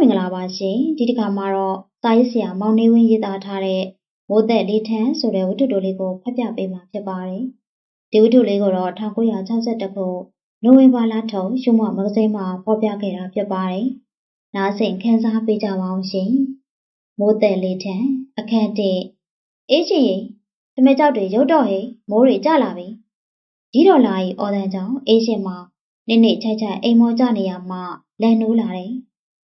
မင်္ဂလာပါရှင်ဒီတစ်ခါမှာတော့စာရေးဆရာမောင်နေဝင်းရေးသားထားတဲ့မိုးသက်လေးထန်းဆိုတဲ့ဝတ္ထုတိုလေးကိုဖတ်ပြပေးမှာဖြစ်ပါတယ်ဒီဝတ္ထုလေးကိုတော့1962ခုနိုဝင်ဘာလထုတ်ရှုမမဂ္ဂဇင်းမှာဖော်ပြခဲ့တာဖြစ်ပါတယ်နားဆင်ခန်းစားပေးကြပါအောင်ရှင်မိုးသက်လေးထန်းအခန်းတစ်အေးချီတမဲကြောက်တွေရုတ်တော့ဟေမိုးတွေကြလာပြီဒီတော်လာဤအော်တန်ကြောင့်အေးရှင်မှာနေ့နေ့ချိုက်ချိုက်အိမ်မောကြနေရမှလန်နိုးလာတယ်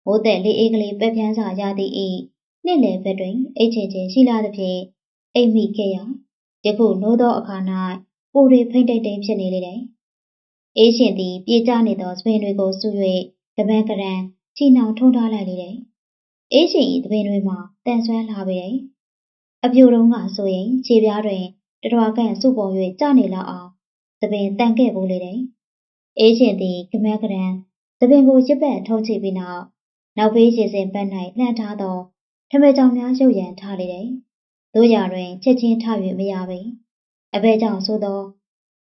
မိုးသက်လေးအေးကလေးပဲ့ပြန်စာရသည်ဤနှစ်လယ်ဘက်တွင်အိတ်ချင်ချင်းရှိလာသဖြင့်အိမ်မိခဲ့ရယခုနိုးသောအခါ၌ပူတွေဖိမ့်တိတ်တိမ်ဖြစ်နေလေတယ်အေးရှင်သည်ပြေးကြနေသောစပင်တွေကိုဆူ၍တပန်းကရန်ချီနှောင်ထုံထားလိုက်လေတယ်အေးရှင်၏တပင်တွေမှာတန်ဆွမ်းလာပေတယ်အပြိုတုံးကဆိုရင်ခြေပြားတွင်တတော်ကန့်စုပုံ၍ကျနေလောက်အောင်သပင်တန်ခဲ့ဘူးလေတယ်အေးရှင်သည်ကမန်းကရန်သပင်ကိုရစ်ပတ်ထုံးချိပြီးနောက် နောက်ဖေးရေစင်ဘက်၌လှမ်းထားသောထမဲကြောင်များရုပ်ရံထားလေတယ်။တို့ရတွင်ချက်ချင်းထ၍မရပေ။အဘဲကြောင့်ဆိုသော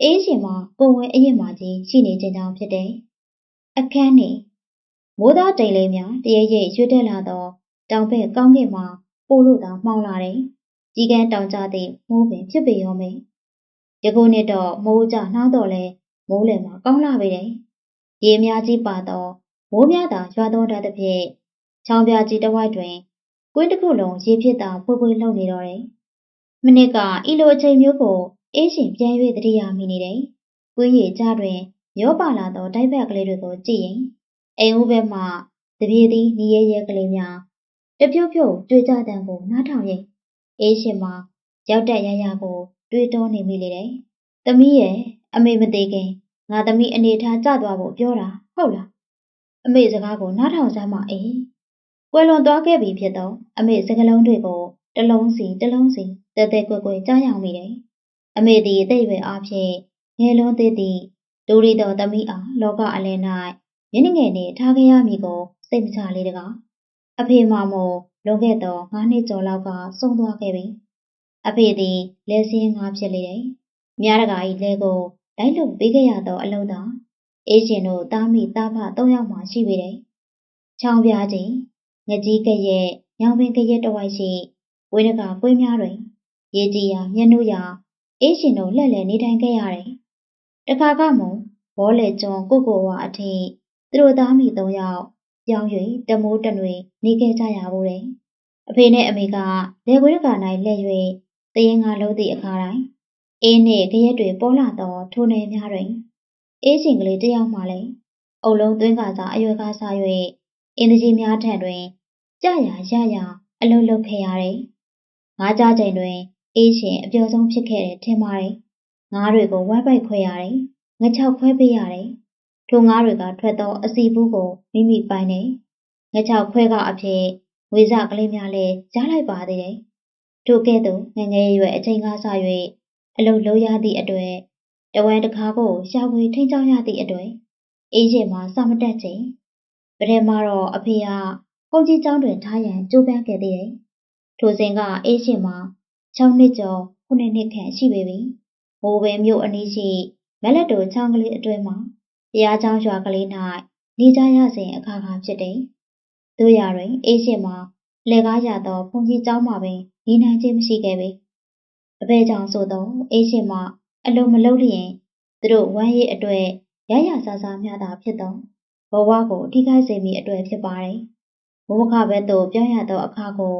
အေးရှင်မှာကိုဝင်အရင်မှကြီးရှိနေခြင်းကြောင့်ဖြစ်တယ်။အခန်းနေမိုးသားတိမ်လေးများတရရိပ်ရွှေတက်လာသောတောင်ဘက်ကောင်းကင်မှာပို့လို့သာမှောင်လာတယ်။ကြီးကန်းတောင်ကျသည့်မိုးပင်ဖြစ်ပေရောမေ။ယခုနှစ်တော့မိုးကြနှောင်းတော့လဲမိုးလယ်မှာကောင်းလာပေတယ်။ရေများကြီးပါတော့ မိုးများသာရွာသွန်းတတ်သဖြင့်ချောင်းပြကြီးတစ်ဝိုက်တွင်ကွင်းတစ်ခုလုံးရေဖြစ်တာဖွေးဖွေးလှုပ်နေတော့တယ်။မိနစ်ကဤလိုအချိန်မျိုးကိုအေးရှင်ပြန်၍တတိယမိနေတယ်။ကွင်းရည်ကြားတွင်ရောပါလာသောတိုက်ဘက်ကလေးတွေကိုကြည့်ရင်အိမ်ဦးဘက်မှတပြေးသည်နီးရဲရဲကလေးများတပြုတ်ပြုတ်တွေ့ကြတဲ့ကိုနားထောင်ရင်အေးရှင်မှာရောက်တဲ့ရရကို တွေးတောနေမိလေတယ်။သမီးရဲ့အမေမသေးခင်ငါသမီးအနေထားကြသွားဖို့ပြောတာဟုတ်လား အမေစကားကိုနားထောင်စမ်းပါအေးကွယ်လွန်သွားခဲ့ပြီဖြစ်သောအမေစကလုံးတွေကိုတလုံးစီတလုံးစီတဲတဲကွယ်ကွယ်ကြားရောက်မိတယ်အမေသည်အသက်အရွယ်အားဖြင့်ငယ်လွန်းသေးသည့်ဒူရီတော်သမီးအားလောကအလယ်၌မျက်နှာငယ်နှင့်ထားခဲ့ရမည်ကိုစိတ်မချလေးတကားအဖေမမို့လွန်ခဲ့သော၅နှစ်ကျော်လောက်ကဆုံးသွားခဲ့ပြီအဖေသည်လဲစင်းငါဖြစ်လေတယ်မြားတကာ၏လဲကိုလိုက်လုံပေးခဲ့ရသောအလုံးသာ အေးရှင်တို့တားမိတားဖသုံးယောက်မှရှိပေတယ်။ချောင်းပြားချင်းငကြီးကရဲ့ညောင်ပင်ကရဲ့တဝိုက်ရှိဝိနကကွေးများတွင်ရေကြီးရာမျက်နှုရာအေးရှင်တို့လှက်လှက်နေထိုင်ခဲ့ရတယ်။တခါကမှဘောလေကျွန်းကိုကိုဝါအထိသူတို့သားမိသုံးယောက်ပြောင်း၍တမိုးတနွေနေခဲ့ကြရဘူးတယ်။အဖေနဲ့အမေကလေခွေးက၌လှည့်၍တရင်ငါလုံးသည့်အခါတိုင်းအေးနှင့်ကြရက်တွေပေါ်လာသောထိုးနယ်များတွင် အေးရှင်ကလေးတယောက်မှလည်းအုပ်လုံးသွင်းကစားအရွယ်ကားစား၍အင်းကြီးများထံတွင်ကြရရရအလုံးလုံးခဲ့ရတယ်။ငါးကြချိန်တွင်အေးရှင်အပျော်ဆုံးဖြစ်ခဲ့တယ်ထင်ပါတယ်။ငါးတွေကိုဝိုင်းပိုက်ခွဲရတယ်။ငချောက်ခွဲပေးရတယ်။ထိုငါးတွေကထွက်သောအစီဘူးကိုမိမိပိုင်တယ်။ငချောက်ခွဲကအဖြစ်ဝေဇကလေးများလည်းကြားလိုက်ပါသေးတယ်။ထိုကဲ့သို့ငငယ်ရွယ်အချိန်ကားစား၍အလုံးလုံးရသည့်အတွက် တဝမ်းတကားကိုရှာဖွေထိန်းချောင်းရသည့်အတွက်အေးရှင်မှာစမတက်ချိန်ပထမတော့အဖေကဘုန်းကြီးကျောင်းတွင်ထားရန်ကြိုးပမ်းခဲ့သေးတယ်။ထိုစဉ်ကအေးရှင်မှာ6နှစ်ကျော်9နှစ်ခန့်ရှိပေပြီ။မိုးပင်မြို့အနီးရှိမလက်တိုချောင်းကလေးအတွင်းမှာတရားကျောင်းရွာကလေး၌နေကြရစဉ်အခါခါဖြစ်တယ်။တို့ရတွင်အေးရှင်မှာလက်ကားရသောဘုန်းကြီးကျောင်းမှာပင်နေနိုင်ခြင်းမရှိခဲ့ပေ။အဖေကြောင့်ဆိုသောအေးရှင်မှာ အလုံးမလုံးလျင်သူတို့ဝမ်းရည်အတွက်ရရဆာဆာမျှတာဖြစ်သောဘဝကိုအထီးကိုက်စေမိအတွက်ဖြစ်ပါတယ်။ဘဝခဘက်သို့ပြောင်းရသောအခါကို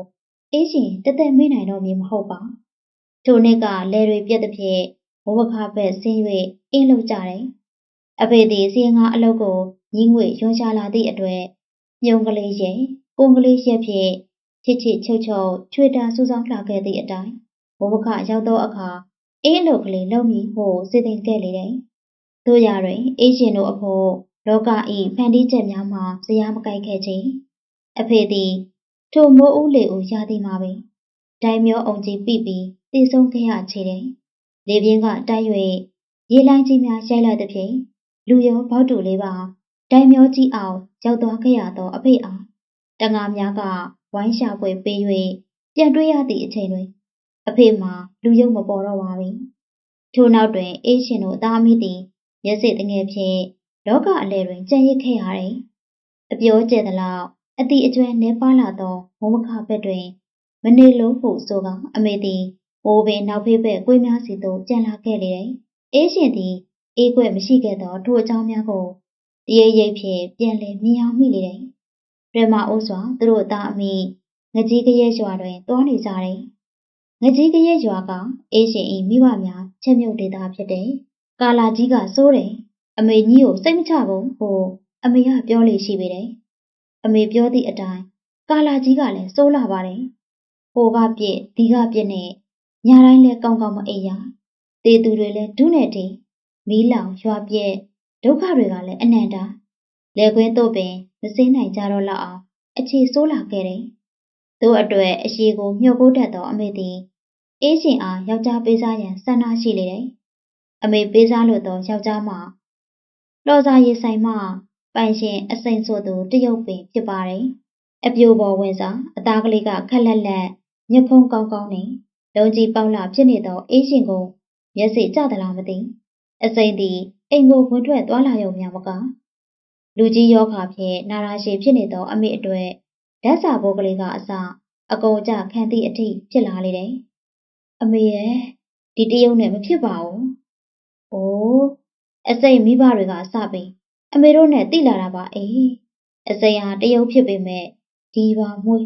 အေးရှင်တသက်မေ့နိုင်တော့မည်မဟုတ်ပါ။ထိုနှစ်ကလယ်တွေပြက်သဖြင့်ဘဝခဘက်ဆင်း၍အင်းလုံးကြတယ်။အဖေသည်စီငါအလုပ်ကိုညီးငွေရွှန်ရှာလာသည့်အတွက်မြုံကလေးရဲ့ကိုကလေးရဲ့ဖြင့်ချစ်ချစ်ချုပ်ချုပ်ချွေတာစူးစောင်းလာခဲ့သည့်အတိုင်းဘဝခရောက်သောအခါ အေးအလုပ်ကလေးလုပ်မည်ဟုစီစဉ်ခဲ့လေတယ်။တို့ရတွင်အေးရှင်တို့အဖို့လောကဤဖန်တီးချက်များမှာဇရာမကိုက်ခဲ့ခြင်းအဖေသည်ထိုမိုးဦးလေဦးရသည်မှာပင်ဒိုင်မျောအုံကြီးပြပြီးတည်ဆုံးခဲ့ရချေတယ်။လေပြင်းကတိုက်၍ရေလိုင်းကြီးများရိုက်လိုက်သည်ဖြင့်လူရောဘောက်တူလေးပါဒိုင်မျောကြီးအောင်ရောက်သွားခဲ့ရသောအဖေအားတငါများကဝိုင်းရှာဖွေပေး၍ပြန်တွေ့ရသည့်အချိန်တွင် အဖေမှာလူယုံမပေါ်တော့ပါဘူး။ထိုနောက်တွင်အေးရှင်တို့အသားမိသည်မျက်စိတငယ်ဖြင့်လောကအလဲတွင်ကြံ့ရစ်ခဲ့ရတယ်။အပြောကျဲသလောက်အတိအကျွမ်းနေပါလာသောမုံမခဘက်တွင် မနေလုံးဟုဆိုကအမေသည်မိုးပင်နောက်ဖေးဘက်ကွေးများစီသို့ပြန်လာခဲ့လေတယ်။အေးရှင်သည်အေးခွဲ့မရှိခဲ့သောထိုအကြောင်းများကိုတရေရိပ်ဖြင့်ပြန်လည်မြင်အောင်မိလေတယ်။ရမအိုးစွာသူတို့အသားအမိငကြီးကရဲ့ရွာတွင်တွားနေကြတယ်။ ငကြီးကရဲ့ရွာကအေးရှင်၏မိဘများချက်မြုပ်ဒေတာဖြစ်တယ်။ကာလာကြီးကစိုးတယ်။အမေကြီးကိုစိတ်မချဘူးဟိုအမေကပြောလေရှိပေတယ်။အမေပြောသည့်အတိုင်းကာလာကြီးကလည်းစိုးလာပါတယ်။ဟိုကပြစ်ဒီကပြစ်နဲ့ညာတိုင်းလဲကောင်းကောင်းမအိပ်ရ။တေသူတွေလည်းဒုနဲ့တေမီးလောင်ရွာပြက်ဒုက္ခတွေကလည်းအနန္တလဲခွင်းတို့ပင်မစင်းနိုင်ကြတော့လောက်အောင်အခြေဆိုးလာခဲ့တယ်။သူ့အတွက်အရှိကိုမြှုပ်ကိုတတ်သောအမေသည် အေးရှင်အားယောက်ျားပေးစားရန်ဆန္ဒရှိလေတယ်။အမေပေးစားလို့တော့ယောက်ျားမှလော်စာရည်ဆိုင်မှပိုင်ရှင်အစိမ့်ဆိုသူတရုတ်ပင်ဖြစ်ပါတယ်။အပြိုပေါ်ဝင်စာအသားကလေးကခက်လက်လက်ညဖုံးကောင်းကောင်းနဲ့လုံးကြီးပေါက်လာဖြစ်နေသောအေးရှင်ကိုမျက်စိကျသလားမသိအစိမ့်သည်အိမ်ကိုဝင်ထွက်သွားလာရုံများမကလူကြီးယောဂါဖြင့်နာရာရှည်ဖြစ်နေသောအမေအတွက်ဓာတ်စာဘိုးကလေးကအစအကုန်ကြခံသည့်အထိဖြစ်လာလေတယ်။ အမေရဲ့ဒီတရုပ်နဲ့မဖြစ်ပါဘူး။အိုးအစိမ့်မိဘတွေကအစပင်အမေတို့နဲ့တိလာတာပါအေး။အစိမ့်ဟာတရုပ်ဖြစ်ပေမဲ့ဒီပါမွေး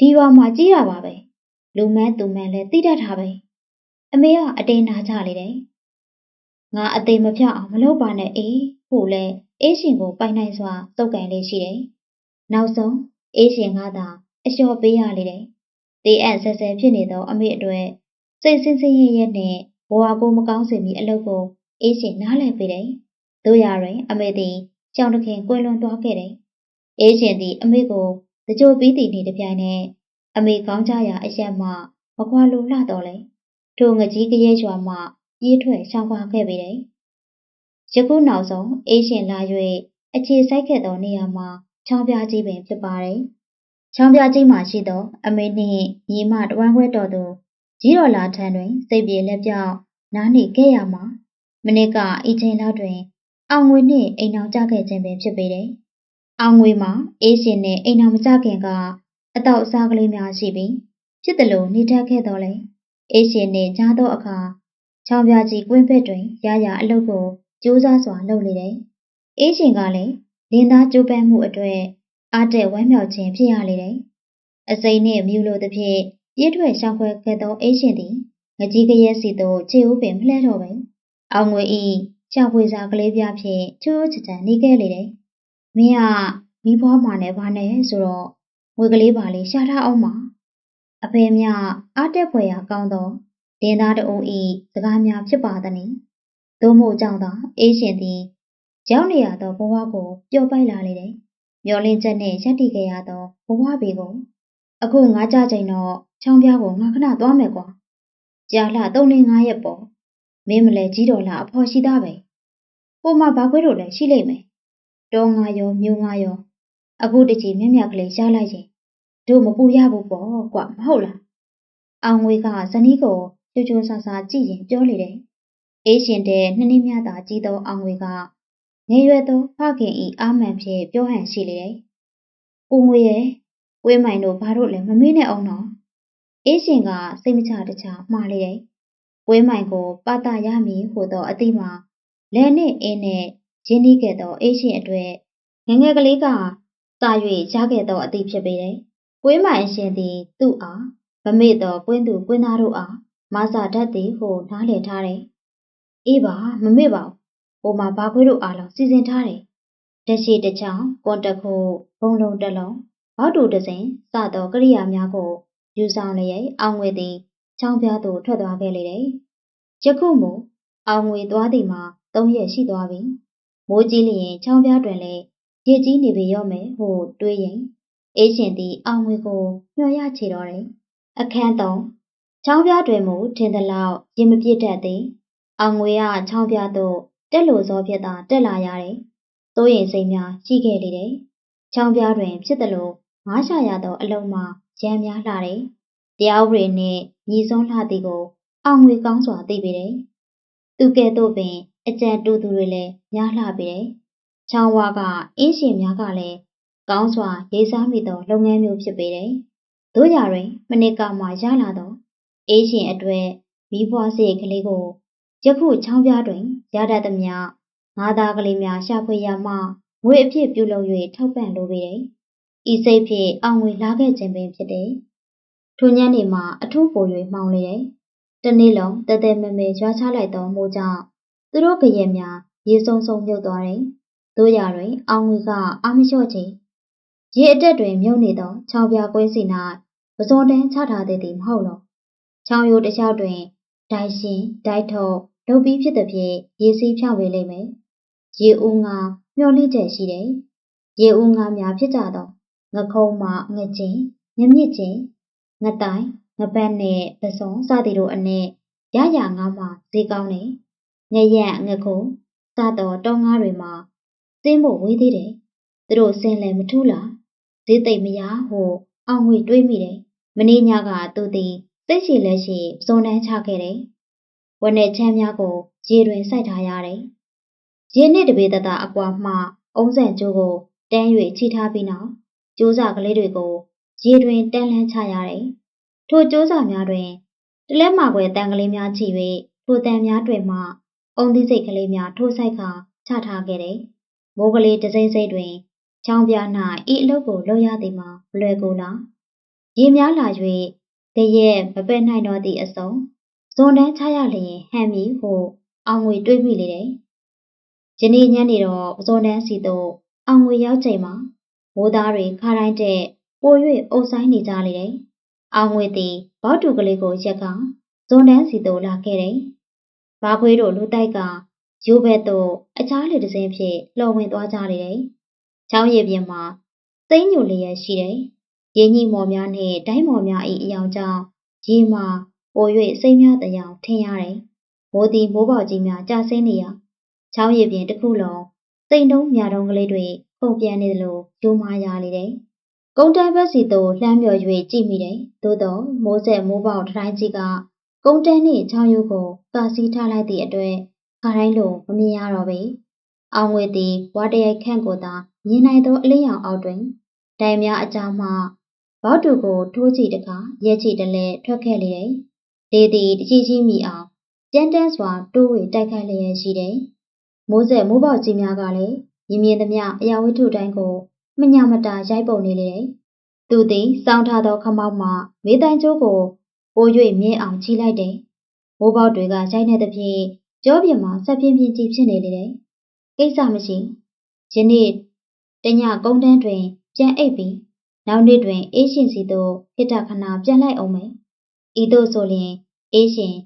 ဒီပါမှာကြီးတာပါပဲ။လူမန်းသူမန်းလည်းတိတတ်တာပဲ။အမေကအတိန်နာကြလေတယ်။ငါအသေးမဖြတ်အောင်မလုပ်ပါနဲ့အေးဖို့လဲအေးရှင်ကိုပိုင်နိုင်စွာတုတ်ကန်လေးရှိတယ်။နောက်ဆုံးအေးရှင်ကသာအလျှော့ပေးရလေတယ်။တေးအပ်ဆဲဆဲဖြစ်နေသောအမေအတွက် စိတ်ဆင်းဆင်းရဲရဲနဲ့ဘဝကိုမကောင်းစေမီအလုပ်ကိုအေးရှင်နားလည်ပေးတယ်။တို့ရတွင်အမေသည်ကြောင်တခင်ကွယ်လွန်သွားခဲ့တယ်။အေးရှင်သည်အမေကိုတကြိုပြီးတည်နေတပြိုင်နက်အမေကောင်းကြရာအရက်မှမခွာလိုလှတော်လဲ။ထိုငကြီးကရဲ့ရွာမှပြေးထွက်ရှောင်ခွာခဲ့ပေတယ်။ယခုနောက်ဆုံးအေးရှင်လာ၍အခြေစိုက်ခဲ့သောနေရာမှာချောင်းပြားကြီးပင်ဖြစ်ပါတယ်။ချောင်းပြားကြီးမှာရှိသောအမေနှင့်ညီမတဝမ်းခွဲတော်သူ ကြီးတော်လာထံတွင်စိတ်ပြေလက်ပြောက်နားနေခဲ့ရမှာမနစ်ကအချိန်လောက်တွင် အောင်ငွေနှင့်အိမ်အောင်ကြခဲ့ခြင်းပင်ဖြစ်ပေတယ်။အောင်ငွေမှာအေးရှင်နှင့်အိမ်အောင်မကြခင်ကအတော့အစားကလေးများရှိပြီးဖြစ်တယ်လို့နေတတ်ခဲ့တော်လဲအေးရှင်နှင့်ကြားသောအခါချောင်းပြကြီးကွင်းဘက်တွင်ရရအလုပ်ကိုကြိုးစားစွာလုပ်လေတယ်။အေးရှင်ကလည်းလင်းသားကြိုးပမ်းမှုအတွက်အားတက်ဝမ်းမြောက်ခြင်းဖြစ်ရလေတယ်။အစိမ့်နှင့်မြူလိုသဖြင့် ပြည့်ထွက်ရှောင်ခွဲခဲ့သောအေးရှင်သည်ငကြီးကရဲ့စီသို့ခြေဦးပင်မလှဲတော့ပဲ။အောင်ငွေဤရှောင်ဖွေစာကလေးပြဖြင့်ချူးချူးချမ်းနေခဲ့လေတယ်။မင်းကမိဘွားမာနဲ့ဘာနဲ့ဆိုတော့ငွေကလေးပါလေးရှာထားအောင်ပါ။အဖေမြအားတက်ဖွယ်ရာကောင်းသောဒင်းသားတအုပ်ဤစကားများဖြစ်ပါသည်။သို့မို့ကြောင့်သာအေးရှင်သည်ရောက်နေရသောဘဝကိုပျော်ပိုက်လာလေတယ်။မျောလင်းချက်နှင့်ရက်တည်ခဲ့ရသောဘဝပေကို အခုငါးကြချိန်တော့ချောင်းပြားကိုငါခဏသွားမယ်ကွာ။ကြာလှ၃လ၅ရက်ပေါ့။မင်းမလဲကြီးတော်လာအဖော်ရှိသားပဲ။ဟိုမှာဘာခွေးတို့လည်းရှိလိမ့်မယ်။တောငါရောမြို့ငါရောအခုတကြည်မြက်မြက်ကလေးရှားလိုက်ရင်တို့မပူရဘူးပေါ့ကွာမဟုတ်လား။အောင်ငွေကဇနီးကိုကြိုးကြိုးဆာဆာကြည့်ရင်ပြောလေတယ်။အေးရှင်တဲ့နှင်းနှင်းမြတာကြီးသောအောင်ငွေကငယ်ရွယ်သောဖခင်ဤအာမန်ဖြင့်ပြောဟန်ရှိလေတယ်။ဦးငွေရဲ့ ဝင်းမိုင်တို့ဘာတို့လည်းမမေ့နဲ့အောင်နော်။အေးရှင်ကစိတ်မချတချမှားလေတယ်။ဝင်းမိုင်ကိုပါတာရမည်ဟူသောအတိမှာလဲနဲ့အင်းနဲ့ရင်းနှီးခဲ့သောအေးရှင်အတွက်ငငယ်ကလေးကစာ၍ရခဲ့သောအတိဖြစ်ပေတယ်။ဝင်းမိုင်ရှင်သည်သူ့အားမမေ့သောပွင့်သူပွင့်သားတို့အားမဆာတတ်သည်ဟုနားလည်ထားတယ်။အေးပါမမေ့ပါဘူး။ဟိုမှာဘာခွေးတို့အားလုံးစီစဉ်ထားတယ်။တရှိတချောင်းကွန်တက်ခုဘုံလုံးတစ်လုံး ဘောက်တူတစ်စိမ်စသောကရိယာများကိုယူဆောင်လျက်အောင်ငွေသည်ချောင်းပြားသို့ထွက်သွားခဲ့လေတယ်။ယခုမှအောင်ငွေသွားသည်မှာ၃ရက်ရှိသွားပြီ။မိုးကြီးလျင်ချောင်းပြားတွင်လည်းရေကြီးနေပြီရော့မယ်ဟုတွေးရင်အေးရှင်သည်အောင်ငွေကိုမျှော်ရချေတော်တယ်။အခန်း၃ချောင်းပြားတွင်မူထင်သလောက်ရင်မပြည့်တတ်သည်။အောင်ငွေကချောင်းပြားသို့တက်လို့စောဖြစ်သာတက်လာရတယ်။သိုးရင်စိတ်များရှိခဲ့လေတယ်။ချောင်းပြားတွင်ဖြစ်သလို ငါးရှာရသောအလုံးမှာရမ်းများလှတယ်။တရားဥပဒေနှင့်ညီဆုံးလှသည်ကိုအောင်ငွေကောင်းစွာသိပေတယ်။သူကဲ့သို့ပင်အကြံတူသူတွေလည်းများလှပေတယ်။ချောင်းဝါကအင်းရှင်များကလည်းကောင်းစွာရေးစားမိသောလုပ်ငန်းမျိုးဖြစ်ပေတယ်။တို့ကြတွင်မနစ်ကမှရလာသောအေးရှင်အတွက်မိဘွားစိတ်ကလေးကိုယခုချောင်းပြားတွင်ရတတ်သမျှငါးသားကလေးများရှာဖွေရမှငွေအဖြစ်ပြုလုပ်၍ထောက်ပံ့လိုပေတယ်။ ဤစိတ်ဖြင့်အောင်ငွေလာခဲ့ခြင်းပင်ဖြစ်တယ်။ထိုညနေမှာအထူးပို၍မှောင်လေတယ်။တနေ့လုံးတသက်မမဲရွာချလိုက်သောမိုးကြောင့်သူတို့ကရဲ့များရေဆုံဆုံမြုပ်သွားတယ်။တို့ရတွင်အောင်ငွေကအာမလျှော့ချေရေအတက်တွင်မြုပ်နေသောချောင်းပြကွင်းစီ၌ပဇွန်တန်းချထားသည်သည်မဟုတ်လော။ချောင်းရိုးတစ်လျှောက်တွင်ဒိုင်ရှင်ဒိုက်ထုတ်လုပ်ပြီးဖြစ်သည်ဖြင့်ရေစီးဖြောင်းပေးလိမ့်မယ်။ရေဦးငါမျော်လင့်ချက်ရှိတယ်။ရေဦးငါများဖြစ်ကြသော ငခုံးမငချင်းညမြင့်ချင်းငတိုင်ငပတ်နှင့်ပစုံစသည်တို့အနက်ရရငါးမှဈေးကောင်းတယ်။ငရက်ငခုံစသောတောငါးတွေမှာစင်းဖို့ဝေးသေးတယ်။သူတို့စင်လည်းမထူးလား။ဈေးသိမ့်မရဟုအောင်ငွေတွေးမိတယ်။မင်းညကသူသည်စိတ်ရှိလက်ရှိပစုံတန်းချခဲ့တယ်။ဝနဲ့ချမ်းများကိုရေတွင်စိုက်ထားရတယ်။ရေနှင့်တပေတတအကွာမှအုံးဆန်ကျိုးကိုတန်း၍ချိထားပြီးနောက် ကျိုးစာကလေးတွေကိုရေတွင်တန်းလန်းချရတယ်။ထိုကျိုးစာများတွင်တလဲမကွယ်တန်ကလေးများချီ၍ထိုတန်များတွင်မှအုံသီးစိတ်ကလေးများထိုးဆိုင်ခါချထားခဲ့တယ်။မိုးကလေးတစိမ့်စိမ့်တွင်ချောင်းပြ၌ဤအလုပ်ကိုလုပ်ရသည်မှာမလွယ်ကူလား။ရေများလာ၍တရက်မပက်နိုင်တော့သည့်အစုံဇွန်တန်းချရလျင်ဟန်မီဟုအောင်ငွေတွေးမိလေတယ်။ယနေ့ညနေတော့ပဇွန်တန်းစီသို့အောင်ငွေရောက်ချိန်မှာ မိုးသားတွေခါတိုင်းတဲ့ပို၍အုပ်ဆိုင်နေကြလေတယ်။အောင်ငွေသည်ဘောက်တူကလေးကိုရက်ကဇွန်တန်းစီသို့လာခဲ့တယ်။ဘာခွေးတို့လူတိုက်ကရိုးဘက်သို့အခြားလေတစင်းဖြင့်လှော်ဝင်သွားကြလေတယ်။ချောင်းရည်ပြင်မှာသိမ့်ညိုလျက်ရှိတယ်။ရင်းကြီးမော်များနှင့်ဒိုင်းမော်များ၏အယောင်ကြောင့်ရေမှာပို၍စိတ်များတရားထင်ရတယ်။မိုးသည်မိုးပေါက်ကြီးများကြာဆင်းနေရချောင်းရည်ပြင်တစ်ခုလုံး စိတ်တုံးမြတုံးကလေးတွေခုန်ပြန်နေသလိုကျိုးမာရလေတယ်။ကုန်းတန်းဘက်စီသို့လှမ်းမြော်၍ကြည့်မိတယ်။သို့တော့မိုးဆက်မိုးပေါက်တိုင်းကြီးကကုန်းတန်းနှင့်ချောင်းရိုးကိုပါစီထားလိုက်သည့်အတွက်ခါတိုင်းလိုမမြင်ရတော့ပေ။အောင်ငွေသည်ဝါတရိုက်ခန့်ကိုသာမြင်နိုင်သောအလင်းရောင်အောက်တွင်တိုင်များအကြားမှဘောက်တူကိုထိုးချီတခါရဲချီတလဲထွက်ခဲ့လေတယ်။လေသည်တကြီးကြီးမိအောင်ကြမ်းတမ်းစွာတိုးဝေတိုက်ခိုက်လျက်ရှိတယ်။ မိုးဆက်မိုးပေါက်ကြီးများကလည်းမြင်မြင်သမျှအရာဝတ္ထုတိုင်းကိုမညာမတာရိုက်ပုံနေလေတယ်။သူသည်စောင်းထားသောခမောက်မှမေးတိုင်ကျိုးကိုပို၍မြင်းအောင်ကြီးလိုက်တယ်။မိုးပေါက်တွေကရိုက်နေသဖြင့်ကြောပြင်မှာဆက်ပြင်းပြင်းကြီးဖြစ်နေလေတယ်။ကိစ္စမရှိ။ယနေ့တညကုန်းတန်းတွင်ပြန်အိပ်ပြီးနောက်နေ့တွင်အေးရှင်စီသို့ခိတခဏပြန်လိုက်အောင်မယ်။ဤသို့ဆိုလျင်အေးရှင်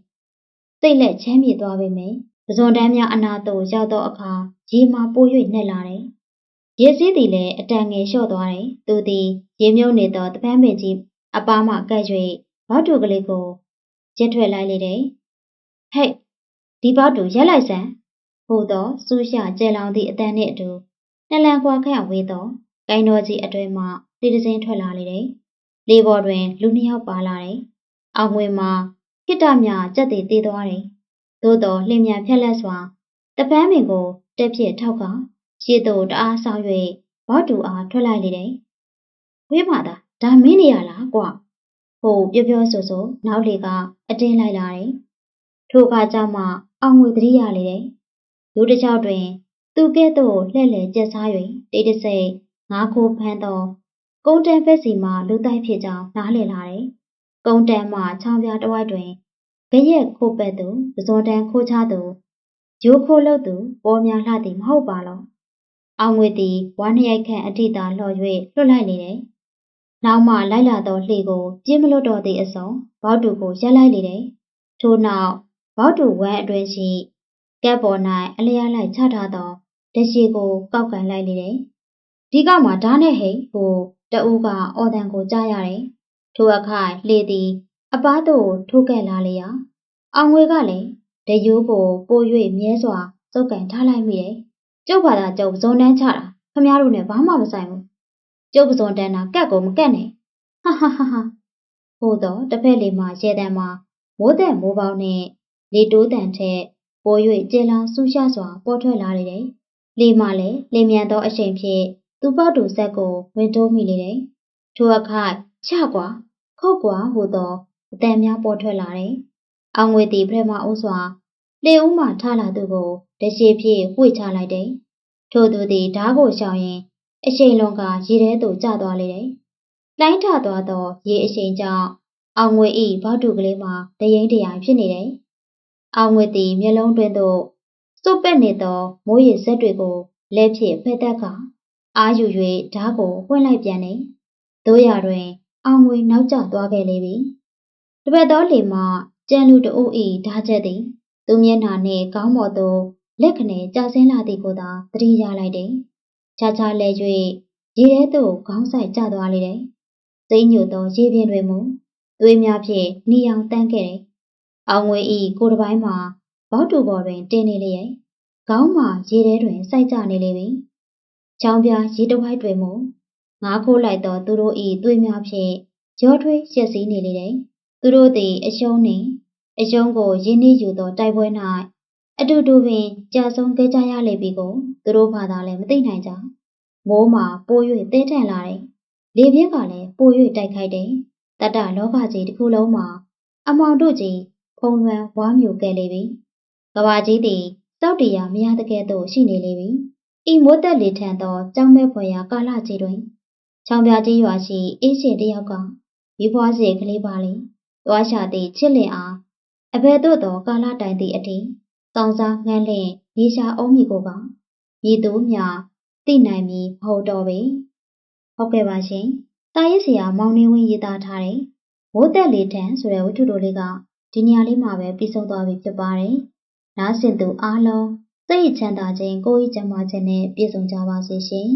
စိတ်လက်ချမ်းမြေသွားပေမယ့် ပဇွန်တန်းများအနာသို့ရောက်သောအခါရေမှာပို၍နှက်လာတယ်။ရေစည်းသည်လည်းအတန်ငယ်လျှော့သွားတယ်။သူသည်ရေမြုပ်နေသောတပန်းပင်ကြီးအပားမှကပ်၍ဘောက်တူကလေးကိုရက်ထွက်လိုက်လေတယ်။ဟဲ့ဒီဘောက်တူရက်လိုက်စမ်းဟိုသောစူးရှကျဲလောင်သည့်အတန်နှင့်အတူနှလန်ကွာခန့်ဝေးသောကိုင်းတော်ကြီးအတွဲမှလေတစင်းထွက်လာလေတယ်။လေပေါ်တွင်လူနှစ်ယောက်ပါလာတယ်။အောက်ငွေမှာခိတ္တမြကြက်တည်တည်သွားတယ်။ သို့တော်လျင်မြန်ဖြက်လက်စွာတပန်းပင်ကိုတက်ပြစ်ထောက်ကရှေ့သို့တအားဆောင်၍ဘောက်တူအားထွက်လိုက်လေတယ်။ဝေးပါသားဒါမင်းနေရလားကွာ။ဟိုပြောပြောဆိုဆိုနောက်လေကအတင်းလိုက်လာတယ်။ထိုအခါကျမှအောင်ငွေတရိရလေတယ်။လူတစ်ယောက်တွင် သူကဲ့သို့လှဲ့လေကျက်စား၍တိတ်တဆိတ်ငါးခိုးဖမ်းသောကုန်းတန်းဘက်စီမှလူတိုက်ဖြစ်ကြောင်းနားလည်လာတယ်။ကုန်းတန်းမှချောင်းပြားတစ်ဝိုက်တွင် ကြရက်ခိုးပက်သူပဇွန်တန်းခိုးချသူရိုးခိုးလုပ်သူပေါ်များလှသည်မဟုတ်ပါလော။အောင်ငွေသည်ဝါနှစ်ရိုက်ခန့်အထိသာလှော်၍လွတ်လိုက်လေတယ်။နောက်မှလိုက်လာသောလှေကိုပြင်းမလွတ်တော့သည့်အစုံဘောက်တူကိုရက်လိုက်လေတယ်။ထို့နောက်ဘောက်တူဝမ်းအတွင်းရှိကက်ပေါ်၌အလျားလိုက်ချထားသောတရှိကိုကောက်ကန်လိုက်လေတယ်။ဒီကမှဓာတ်နဲ့ဟိတ်ကိုတဦးကအော်တန်ကိုကြားရတယ်။ထိုအခါလှေသည် အပားသို့ထိုးကဲ့လာလျာအောင်ငွေကလည်းတရိုးကိုပို၍မြဲစွာစုပ်ကန်ထားလိုက်မိတယ်။ကျုပ်ဘာသာကျုပ်ပစုံတန်းချတာခမည်းတော်နဲ့ဘာမှမဆိုင်ဘူး။ကျုပ်ပစုံတန်းတာကက်ကိုမကက်နဲ့။ဟာဟာဟာဟာဟိုတော့တစ်ဖက်လေးမှာရဲတန်းမှာမိုးတဲ့မိုးပေါင်းနဲ့လေတိုးတန်ထက်ပို၍ကျေလောင်ဆူရှာစွာပေါ်ထွက်လာတယ်။လေမှလည်းလေမြန်သောအချိန်ဖြင့်သူ့ပေါတူဆက်ကိုဝင်တိုးမိလေတယ်။ထိုအခါချကွာခုတ်ကွာဟူသော အတန်များပေါ်ထွက်လာတယ်။အောင်ငွေသည်ပထမအုပ်စွာလေဦးမှထလာသူကိုတရှိဖြင့်ဝှေ့ချလိုက်တယ်။ထိုသူသည်ဓားကိုရှောင်ရင်အရှိန်လွန်ကရေထဲသို့ကျသွားလေတယ်။လိုင်းထသွားသောရေအရှိန်ကြောင့်အောင်ငွေဤဘောက်တူကလေးမှာတရင်တရိုင်ဖြစ်နေတယ်။အောင်ငွေသည်မျက်လုံးတွင်သို့စွတ်ပက်နေသောမိုးရေစက်တွေကိုလက်ဖြင့်ဖက်တက်ကအာယူ၍ဓားကိုပွင့်လိုက်ပြန်တယ်။တို့ရတွင် အောင်ငွေနောက်ကျသွားခဲ့လေပြီ။ တပတ်တော်လေမှကြံလူတအုပ်ဤဓားချက်သည် သူမျက်နှာနှင့်ကောင်းပေါ်သို့လက်ခနဲ့ကြာဆင်းလာသည်ကိုသာသတိရလိုက်တယ်။ခြားခြားလဲ၍ရေထဲသို့ခေါင်းဆိုင်ကျသွားလေတယ်။စိမ့်ညို့သောရေပြင်တွင်မူသွေးများဖြင့်နှီအောင်တန်းခဲ့တယ်။အောင်ငွေဤကိုယ်တစ်ပိုင်းမှာဘောက်တူပေါ်တွင်တင်းနေလျက်ခေါင်းမှာရေထဲတွင်စိုက်ကြနေလေပြီ။ချောင်းပြားရေတဝိုက်တွင်မူငါးခိုးလိုက်သောသူတို့ဤသွေးများဖြင့်ရောထွေးရှက်စီးနေလေတယ်။ သူတို့သည်အရှုံးနှင့်အယုံကိုရင်းနှီးယူသောတိုက်ပွဲ၌အတူတူပင်ကြာဆုံးခဲ့ကြရလိမ့်ပြီကိုသူတို့ဘာသာလည်းမသိနိုင်ကြ။မိုးမှာပိုး၍တဲထန်လာတယ်။လေပြင်းကလည်းပိုး၍တိုက်ခိုက်တယ်။တတလောကကြီးတစ်ခုလုံးမှာအမောင်တို့ကြီးဖုံလွှမ်းဝါမျိုးကဲလေပြီ။ကဘာကြီးသည်စောက်တရာမရတဲ့ကဲ့သို့ရှိနေလေပြီ။ဤမိုးတက်လေထန်သောကြောင်မဲ့ဖွယ်ရာကာလကြီးတွင်ချောင်ပြကြီးရွာရှိအေးရှင်တယောက်ကမိဖွားစီကလေးပါလေ။ သွားရှာသည့်ချစ်လင်အားအဘယ်သို့သောကာလတိုင်သည့်အထိစောင်းစားငန်းလင့်ရေရှာအောင်မိကိုကမြည်သူမြသိနိုင်မည်မဟုတ်တော့ပေဟုတ်ကဲ့ပါရှင်တာရစ်စရာမောင်နေဝင်းရေးသားထားတဲ့မိုးတက်လေထန်ဆိုတဲ့ဝတ္ထုတိုလေးကဒီနေရာလေးမှာပဲပြီးဆုံးသွားပြီဖြစ်ပါတယ်နားဆင်သူအားလုံးစိတ်ချမ်းသာခြင်းကိုယ်ဤကျန်းမာခြင်းနဲ့ပြည့်စုံကြပါစေရှင်